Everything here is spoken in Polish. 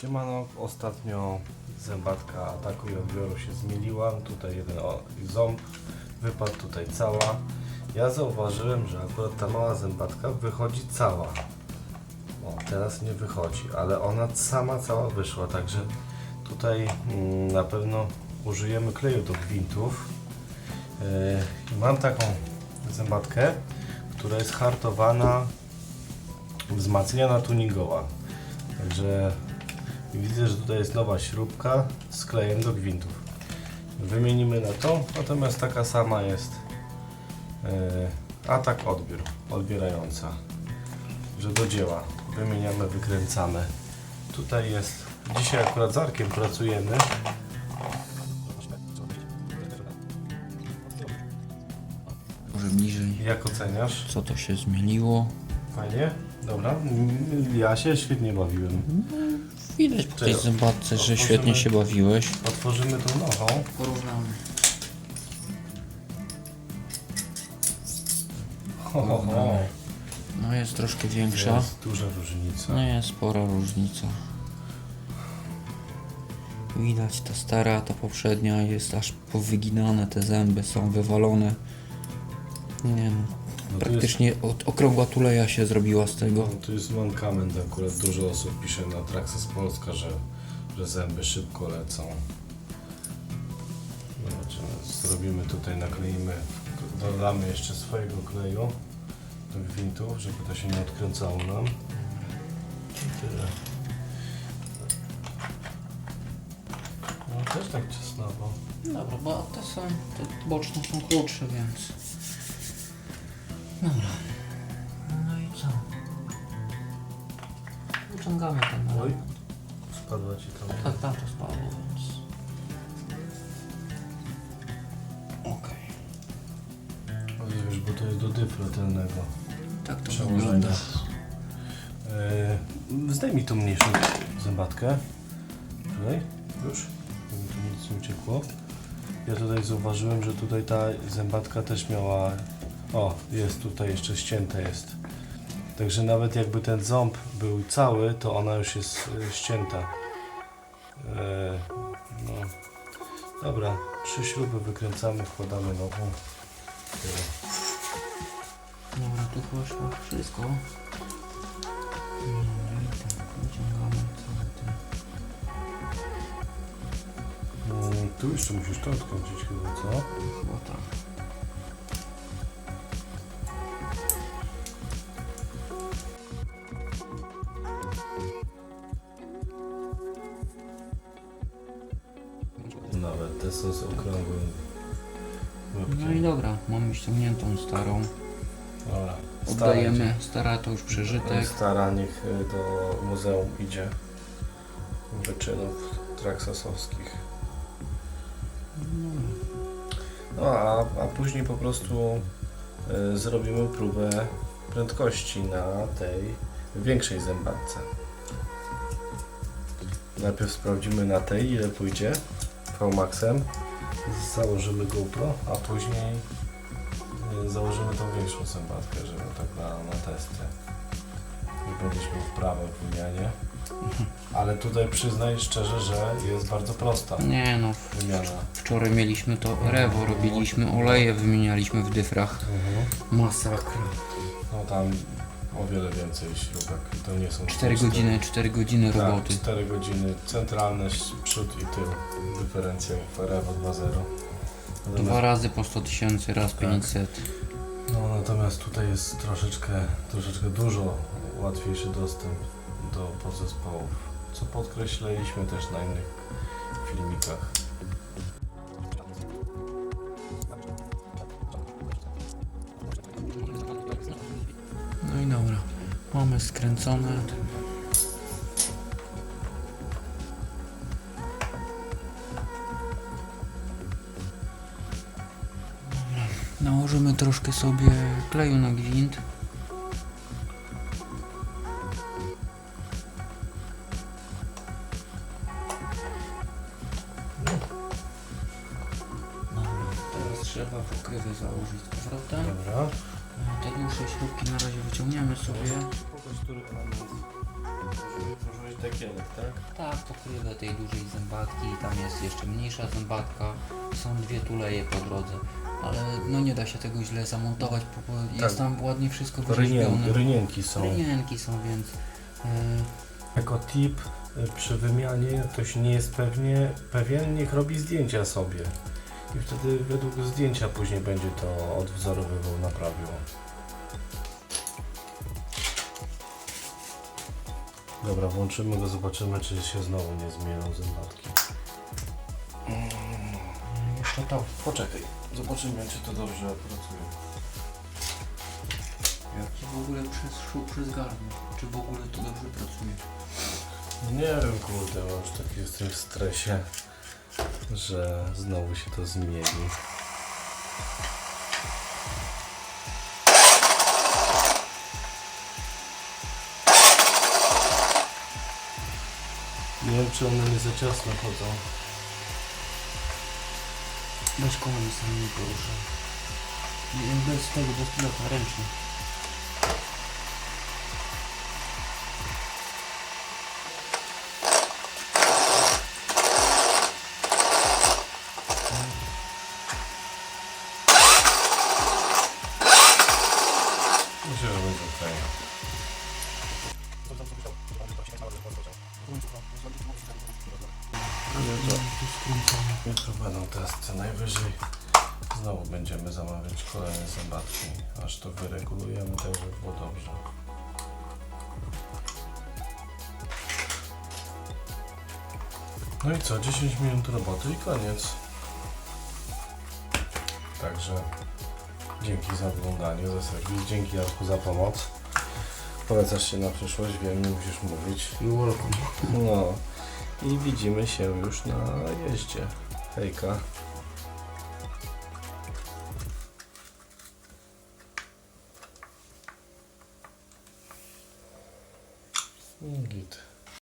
Siemano, ostatnio zębatka ataku i odbioru się zmieniła. Tutaj jeden ząb wypadł, tutaj cała. Ja zauważyłem, że akurat ta mała zębatka wychodzi cała. O, teraz nie wychodzi, ale ona sama cała wyszła, także tutaj mm, na pewno użyjemy kleju do gwintów. Yy, mam taką zębatkę, która jest hartowana, wzmacniana tuningowa. Także widzę, że tutaj jest nowa śrubka z klejem do gwintów. Wymienimy na to, natomiast taka sama jest yy, atak odbiór, odbierająca. Że do dzieła. Wymieniamy, wykręcamy. Tutaj jest, dzisiaj akurat z Arkiem pracujemy. Może bliżej. Jak oceniasz? Co to się zmieniło? Fajnie? Dobra. Ja się świetnie bawiłem. Widać po tej zębatce, że Otworzymy. świetnie się bawiłeś. Otworzymy tą nową. Porównamy. Ho, ho, ho. No jest troszkę większa. Jest duża różnica. No jest spora różnica. Widać ta stara, ta poprzednia jest aż powyginane, te zęby są wywalone. Nie no, No to praktycznie od, okrągła tuleja się zrobiła z tego. No, tu jest mankament akurat. Dużo osób pisze na Traxxas Polska, że, że zęby szybko lecą. Zobaczymy, zrobimy tutaj, nakleimy, dodamy jeszcze swojego kleju do gwintów, żeby to się nie odkręcało nam. I tyle. No też tak ciasnawo. Dobra, bo te są, te boczne są krótsze, więc... Dobra. No i co? Wyciągamy ten Oj, spadła ci tam. Tak, tam to spadło, więc... Okej. Oj, wiesz, bo to jest do dyfru tylnego. Tak to wygląda. Yy, zdejmij tą mniejszą zębatkę. Tutaj, już. Żeby tu nic nie uciekło. Ja tutaj zauważyłem, że tutaj ta zębatka też miała... O, jest tutaj jeszcze ścięte jest. Także nawet jakby ten ząb był cały, to ona już jest y, ścięta. Yy, no. Dobra, trzy śruby wykręcamy, wkładamy nową. Tyle. Dobra, tu chyba szło wszystko. Mm, tu jeszcze musisz to odkręcić chyba, co? Chyba tak. Te są z okrągłym łebkiem. No i dobra, mamy ściągniętą starą. Dobra. Oddajemy, stara to już Stara, przeżytek. stara niech y, do muzeum idzie. Wyczynów traksasowskich. No a, a później po prostu y, zrobimy próbę prędkości na tej większej zębatce. Najpierw sprawdzimy na tej ile pójdzie VMAXem. Założymy GoPro, a później y, założymy tą większą zębatkę, żeby tak na, na testy. I będziesz miał wprawę w wymianie. Ale tutaj przyznaj szczerze, że jest bardzo prosta Nie no, wymiana. wczoraj mieliśmy to rewo, robiliśmy oleje, wymienialiśmy w dyfrach. Masakra. No tam o wiele więcej śrubek. To nie są 4 cztery- godziny, 4 godziny Tak, roboty. 4 godziny. Centralne przód i tył. Dyferencja Revo 2.0. Dwa Natomiast, razy po 100 tysięcy, raz Tak. 500. no, natomiast tutaj jest troszeczkę, troszeczkę dużo łatwiejszy dostęp do podzespołów. Co podkreślaliśmy też na innych filmikach. Skręcone. Nałożymy troszkę sobie kleju na gwint. Trzeba pokrywy założyć z powrotem. Dobra. Te dłuższe śrubki na razie wyciągniemy sobie. Pokaż, który element Użyłeś dekielek, tak? Tak, pokrywę tej dużej zębatki, tam jest jeszcze mniejsza zębatka, są dwie tuleje po drodze, ale no nie da się tego źle zamontować, bo bo jest tam ładnie wszystko Rynien, wyrzeźbione. rynienki są. Rynienki są, więc e, Jako tip y, przy wymianie, ktoś nie jest pewnie, pewien, niech robi zdjęcia sobie. I wtedy według zdjęcia później będzie to odwzorowywał, naprawił. Dobra, włączymy go, zobaczymy, czy się znowu nie zmienią zębatki. Mm, Jeszcze to, poczekaj, zobaczymy, czy to dobrze pracuje. czy w ogóle przez szub, przez gardło, czy w ogóle to dobrze pracuje. Nie wiem, kurde, bo już tak jestem w stresie, że znowu się to zmieni. Nie wiem, czy one nie za ciasno chodzą. Bez koła nie sam nie porusza. Nie, Bez tego, bez pilota, ręcznie. Będą testy. Najwyżej znowu będziemy zamawiać kolejne zębatki, aż to wyregulujemy tak, żeby było dobrze. No i co, 10 minut roboty i koniec. Także dzięki za oglądanie, za serwis, dzięki Jarku za pomoc. Polecasz się na przyszłość, wiem, nie musisz mówić. Welcome. No i widzimy się już na jeździe. Hejka.